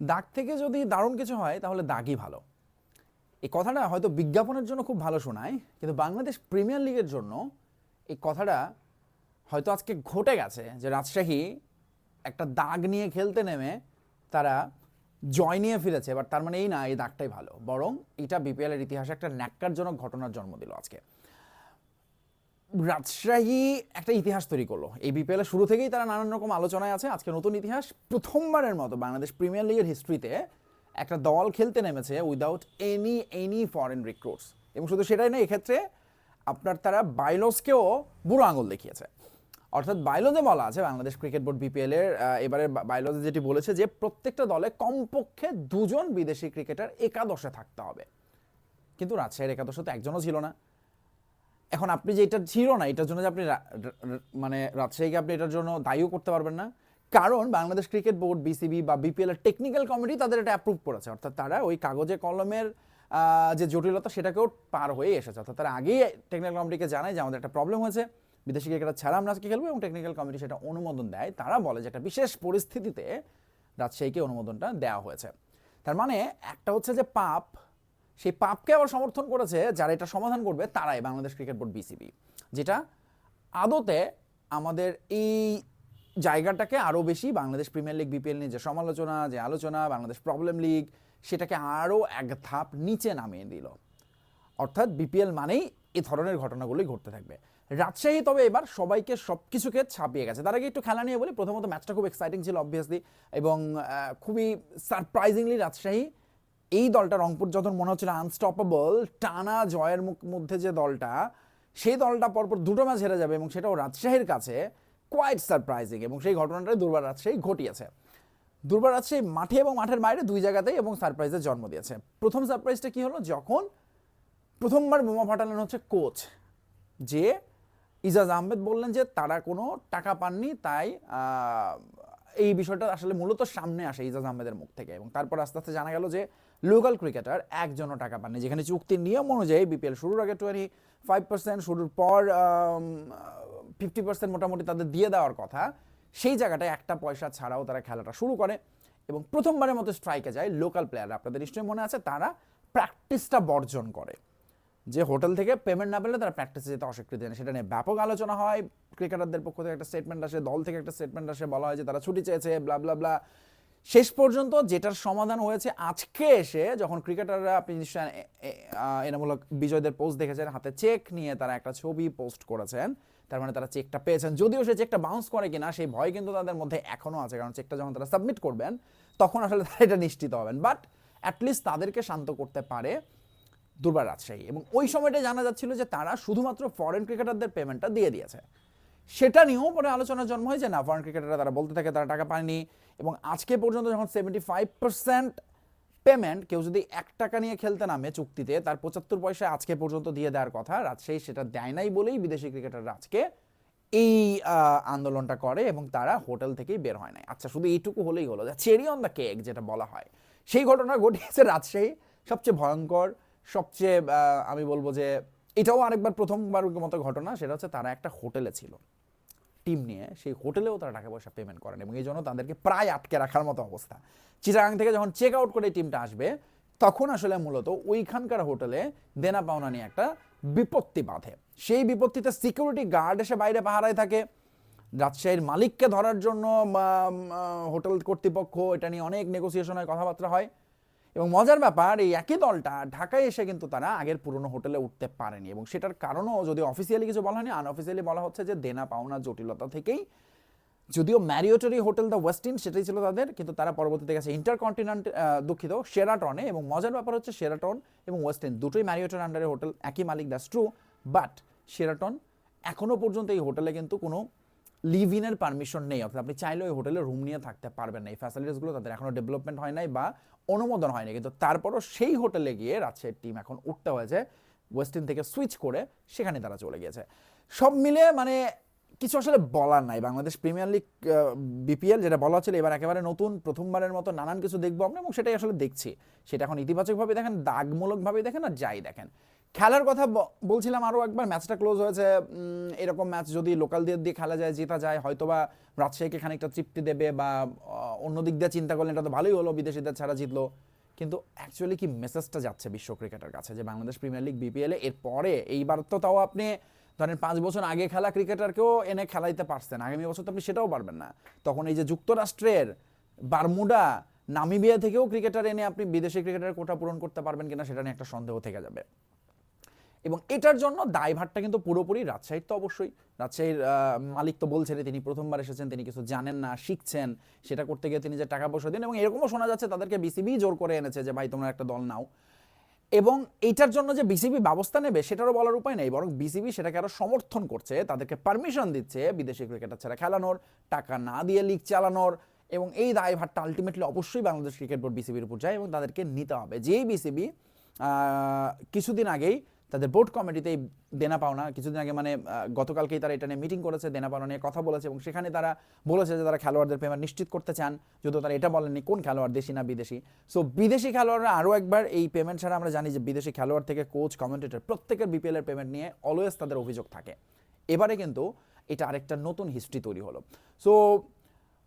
দাগ থেকে যদি দারুণ কিছু হয়, তাহলে দাগই ভালো। এই কথাটা হয়তো বিজ্ঞাপনের জন্য খুব ভালো শোনায়, কিন্তু বাংলাদেশ প্রিমিয়ার লিগের জন্য এই কথাটা হয়তো আজকে ঘটে গেছে যে রাজশাহী একটা দাগ নিয়ে খেলতে নেমে তারা জয় নিয়ে ফিরেছে বাট তার মানে এই না, এই দাগটাই ভালো। বরং এটা বিপিএলের ইতিহাসে একটা ন্যাক্কারজনক ঘটনার জন্ম দিল আজকে। রাজশাহী একটা ইতিহাস তৈরি করল। এই বিপিএল শুরু থেকেই তারা নানান রকম আলোচনায় আছে। আজকে নতুন ইতিহাস প্রথমবারের মতো বাংলাদেশ প্রিমিয়ার লিগের হিস্ট্রিতে একটা দল খেলতে নেমেছে without any any foreign recruits এবং শুধু সেটাই না এক্ষেত্রে আপনার তারা বাইলসকেও বুড়ো আঙুল দেখিয়েছে। অর্থাৎ বাইলজে বলা আছে, বাংলাদেশ ক্রিকেট বোর্ড বিপিএল এর এবারে বাইলজে যেটি বলেছে যে প্রত্যেকটা দলে কমপক্ষে দুজন বিদেশি ক্রিকেটার একাদশে থাকতে হবে। কিন্তু রাজশাহীর একাদশে তো একজনও ছিল না। এখন আপনি যে এটা ছিল না, এটার জন্য যে আপনি মানে রাজশাহীকে আপনি এটার জন্য দায়ীও করতে পারবেন না। কারণ বাংলাদেশ ক্রিকেট বোর্ড, বিসিবি বা বিপিএল এর টেকনিক্যাল কমিটি তাদের এটা অ্যাপ্রুভ করেছে। অর্থাৎ তারা ওই কাগজে কলমের যে জটিলতা সেটাকেও পার হয়ে এসেছে। অর্থাৎ তারা আগেই টেকনিক্যাল কমিটিকে জানায় যে আমাদের একটা প্রবলেম হয়েছে, বিদেশি ক্রিকেটার ছাড়া আমরা আজকে খেলব এবং টেকনিক্যাল কমিটি সেটা অনুমোদন দেয়। তারা বলে যে একটা বিশেষ পরিস্থিতিতে রাজশাহীকে অনুমোদনটা দেওয়া হয়েছে। তার মানে একটা হচ্ছে যে পাপ সেই পাপকে আবার সমর্থন করেছে যারা এটা সমাধান করবে তারাই বাংলাদেশ ক্রিকেট বোর্ড বিসিবি যেটা আদতে আমাদের এই জায়গাটাকে আরও বেশি বাংলাদেশ প্রিমিয়ার লিগ বিপিএল নিয়ে যে সমালোচনা, যে আলোচনা, বাংলাদেশ প্রবলেম লিগ সেটাকে আরও এক ধাপ নিচে নামিয়ে দিল। অর্থাৎ বিপিএল মানেই এ ধরনের ঘটনাগুলোই ঘটতে থাকবে। রাজশাহী তবে এবার সবাইকে সব কিছুকে ছাপিয়ে গেছে। তার আগে একটু খেলা নিয়ে বলি। প্রথমত ম্যাচটা খুব এক্সাইটিং ছিল অবভিয়াসলি এবং খুবই সারপ্রাইজিংলি রাজশাহী এই দলটা রংপুর যখন মনে হচ্ছিল আনস্টপেবল টানা জয়ের মুখ মধ্যে যে দলটা, সেই দলটা পরপর দুটো ম্যাচ হেরে যাবে এবং সেটাও রাজশাহীর কাছে কোয়াইট সারপ্রাইজিং এবং সেই ঘটনাটাই দুর্বার রাজশাহী ঘটিয়েছে। দুর্বার রাজশাহী মাঠে এবং মাঠের বাইরে দুই জায়গাতেই এবং সারপ্রাইজের জন্ম দিয়েছে। প্রথম সারপ্রাইজটা কি হলো? যখন প্রথমবার বোমা ফাটালেন হচ্ছে কোচ যে ইজাজ আহমেদ বললেন যে তারা কোনো টাকা পাননি, তাই এই বিষয়টা আসলে মূলত সামনে আসে ইজাজ আহমেদের মুখ থেকে এবং তারপর আস্তে আস্তে জানা গেল যে লোকাল ক্রিকেটার একজনও টাকা পাননি। যেখানে চুক্তির নিয়ম অনুযায়ী বিপিএল শুরুর আগে টোয়েন্টি ফাইভ পার্সেন্ট শুরুর পর ফিফটি পার্সেন্ট মোটামুটি তাদের দিয়ে দেওয়ার কথা। সেই জায়গাটায় একটা পয়সা ছাড়াও তারা খেলাটা শুরু করে এবং প্রথমবারের মতো স্ট্রাইকে যায় লোকাল প্লেয়ার আপনাদের নিশ্চয়ই মনে আছে, তারা প্র্যাকটিসটা বর্জন করে। যে হোটেল থেকে পেমেন্ট না পেলে তারা প্র্যাকটিসে যেতে অস্বীকৃতি জানে সেটা নিয়ে ব্যাপক আলোচনা হয়। ক্রিকেটারদের পক্ষ থেকে একটা স্টেটমেন্ট আসে, দল থেকে একটা স্টেটমেন্ট আসে, বলা হয় যে তারা ছুটি চেয়েছে ব্লা ব্লা শেষ পর্যন্ত যেটার সমাধান হয়েছে আজকে এসে যখন ক্রিকেটাররা, আপনি নিশ্চয় এনামূলক বিজয়দের পোস্ট দেখেছেন, হাতে চেক নিয়ে তারা একটা ছবি পোস্ট করেছেন। তার মানে তারা চেকটা পেয়েছেন। যদিও সে চেকটা বাউন্স করে কিনা, সেই ভয় কিন্তু তাদের মধ্যে এখনও আছে। কারণ চেকটা যখন তারা সাবমিট করবেন, তখন আসলে তারা এটা নিশ্চিত হবেন। বাট অ্যাটলিস্ট তাদেরকে শান্ত করতে পারে দুর্বার রাজশাহী। এবং ওই সময়টা জানা যাচ্ছিল যে তারা শুধুমাত্র ফরেন ক্রিকেটারদের পেমেন্টটা দিয়ে দিয়েছে। সেটা নিয়েও পরে আলোচনার জন্ম হয় যে না ফরেন ক্রিকেটাররা তারা বলতে থাকে, তারা টাকা পায়নি এবং আজকে পর্যন্ত যখন সেভেন্টি ফাইভ পার্সেন্ট পেমেন্ট কেউ যদি এক টাকা নিয়ে খেলতে নামে চুক্তিতে, তার পঁচাত্তর পয়সা আজকে পর্যন্ত দিয়ে দেওয়ার কথা। রাজশাহী সেটা দেয় নাই বলেই বিদেশি ক্রিকেটাররা আজকে এই আন্দোলনটা করে এবং তারা হোটেল থেকেই বের হয় নাই। আচ্ছা শুধু এইটুকু হলেই হলো। চেরি অন দ্য কেক যেটা বলা হয়, সেই ঘটনা ঘটিয়েছে রাজশাহী সবচেয়ে ভয়ঙ্কর, সবচেয়ে আমি বলব যে এটাও আরেকবার প্রথমবার মতো ঘটনা, সেটা হচ্ছে তারা একটা হোটেলে ছিল। টিম নিয়ে সেই হোটেলেও তারা টাকা পয়সা পেমেন্ট করেন এবং এই জন্য তাদেরকে প্রায় আটকে রাখার মতো অবস্থা। চিটাগাং থেকে যখন চেক আউট করে টিমটা আসবে, তখন আসলে মূলত ওইখানকার হোটেলে দেনা পাওনা নিয়ে একটা বিপত্তি বাঁধে। সেই বিপত্তিতে সিকিউরিটি গার্ড এসে বাইরে পাহারায় থাকে। রাজশাহীর মালিককে ধরার জন্য হোটেল কর্তৃপক্ষ এটা নিয়ে অনেক নেগোসিয়েশন হয়, কথাবার্তা হয়। এবং মজার ব্যাপার, এই একই দলটা ঢাকায় এসে কিন্তু তারা আগের পুরনো হোটেলে উঠতে পারেনি এবং সেটার কারণও যদি অফিসিয়ালি কিছু বলা হয়নি আনঅফিসিয়ালি বলা হচ্ছে যে দেনা পাওনা জটিলতা থেকেই যদিও ম্যারিওটারি হোটেল দ্য ওয়েস্টিন সেটাই ছিল তাদের, কিন্তু তারা পরবর্তীতে গেছে ইন্টারকন্টিনেন্ট দুঃখিত সেরাটনে এবং মজার ব্যাপার হচ্ছে সেরাটন এবং ওয়েস্টিন দুটোই ম্যারিওটার আন্ডারে হোটেল, একই মালিক দ্যাটস ট্রু বাট সেরাটন এখনও পর্যন্ত এই হোটেলে কিন্তু কোনো লিভ ইনের পারমিশন নেই। অর্থাৎ আপনি চাইলেও ওই হোটেলে রুম নিয়ে থাকতে পারবেন না। এই ফ্যাসিলিটিসগুলো তাদের এখনও ডেভেলপমেন্ট হয় নাই বা অনুমোদন হয়নি। কিন্তু তারপরও সেই হোটেলে গিয়ে রাজশাহীর টিম এখন উঠতে হয়েছে ওয়েস্টিন থেকে সুইচ করে সেখানে তারা চলে গিয়েছে। সব মিলে মানে কিছু আসলে বলার নাই। বাংলাদেশ প্রিমিয়ার লিগ বিপিএল যেটা বলা হচ্ছিল, এবার একেবারে নতুন, প্রথমবারের মতো নানান কিছু দেখব আমরা এবং সেটাই আসলে দেখছি। সেটা এখন ইতিবাচকভাবে দেখেন, দাগমূলকভাবে দেখেন আর যাই দেখেন। খেলার কথা বলছিলাম আরও একবার ম্যাচটা ক্লোজ হয়েছে এরকম ম্যাচ যদি লোকাল দিয়ে খেলা যায়, জেতা যায়, হয়তোবা রাজশাহীকে খানিকটা তৃপ্তি দেবে বা অন্য দিক দিয়ে চিন্তা করলে এটা তো ভালোই হলো বিদেশিদের ছাড়া জিতলো। কিন্তু অ্যাকচুয়ালি কি মেসেজটা যাচ্ছে বিশ্ব ক্রিকেটের কাছে যে বাংলাদেশ প্রিমিয়ার লিগ বিপিএলে এর পরে এইবার তো তাও আপনি ধরেন পাঁচ বছর আগে খেলা ক্রিকেটারকেও এনে খেলাইতে পারছেন, আগামী বছর তো আপনি সেটাও পারবেন না। তখন এই যে যুক্তরাষ্ট্রের বারমুডা, নামিবিয়া থেকেও ক্রিকেটার এনে আপনি বিদেশি ক্রিকেটারের কোটা পূরণ করতে পারবেন কিনা, সেটা নিয়ে একটা সন্দেহ থেকে যাবে। এবং এটার জন্য দায়ভারটা কিন্তু পুরোপুরি রাজশাহীর তো অবশ্যই। রাজশাহীর মালিক তো বলছেন তিনি প্রথমবার এসেছেন, তিনি কিছু জানেন না, শিখছেন। সেটা করতে গিয়ে তিনি যে টাকা পয়সা দিন, এবং এরকমও শোনা যাচ্ছে তাদেরকে বিসিবি জোর করে এনেছে যে, ভাই, তোমরা একটা দল নাও। এবং এইটার জন্য যে বিসিবি ব্যবস্থা নেবে, সেটারও বলার উপায় নেই, বরং বিসিবি সেটাকে আরও সমর্থন করছে, তাদেরকে পারমিশন দিচ্ছে বিদেশি ক্রিকেটার ছাড়া খেলানোর, টাকা না দিয়ে লিগ চালানোর, এবং এই দায়ভারটা আলটিমেটলি অবশ্যই বাংলাদেশ ক্রিকেট বোর্ড বিসিবির উপর যায়, এবং তাদেরকে নিতে হবে। যেই বিসিবি কিছুদিন আগেই তাদের বোর্ড কমিটিতে এই দেনা পাওনা, কিছুদিন আগে মানে গতকালকেই তারা এটা নিয়ে মিটিং করেছে, দেনা পাওনা নিয়ে কথা বলেছে এবং সেখানে তারা বলেছে যে তারা খেলোয়াড়দের পেমেন্ট নিশ্চিত করতে চান, যদিও তারা এটা বলেননি কোন খেলোয়াড়, দেশি না বিদেশি। সো বিদেশি খেলোয়াড়রা আরও একবার এই পেমেন্ট ছাড়া আমরা জানি যে বিদেশি খেলোয়াড় থেকে কোচ কমেন্টেটর প্রত্যেকের বিপিএলের পেমেন্ট নিয়ে অলওয়েজ তাদের অভিযোগ থাকে। এবারে কিন্তু এটা আরেকটা নতুন হিস্ট্রি তৈরি হলো। সো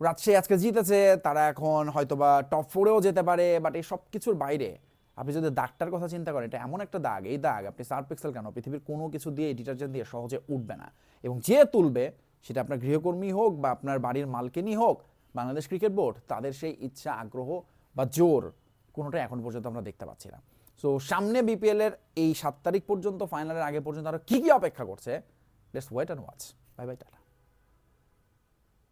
রাজশাহী আজকে জিতেছে, তারা এখন হয়তোবা টপ ফোরেও যেতে পারে বাট এই সব কিছুর বাইরে আপনি যদি দাগটার কথা চিন্তা করেন, এটা এমন একটা দাগ, এই দাগ আপনি সার্ফ পিক্সেল কেন? পৃথিবীর কোনো কিছু দিয়ে ডিটারজেন্ট দিয়ে সহজে উঠবে না। এবং যে তুলবে, সেটা আপনার গৃহকর্মী হোক বা আপনার বাড়ির মালকিনই হোক, বাংলাদেশ ক্রিকেট বোর্ড, তাদের সেই ইচ্ছা, আগ্রহ বা জোর কোনোটাই এখন পর্যন্ত আমরা দেখতে পাচ্ছি না। সো সামনে বিপিএল এর এই সাত তারিখ পর্যন্ত ফাইনালের আগে পর্যন্ত আরও কি কি অপেক্ষা করছে? Let's wait and watch bye bye tata.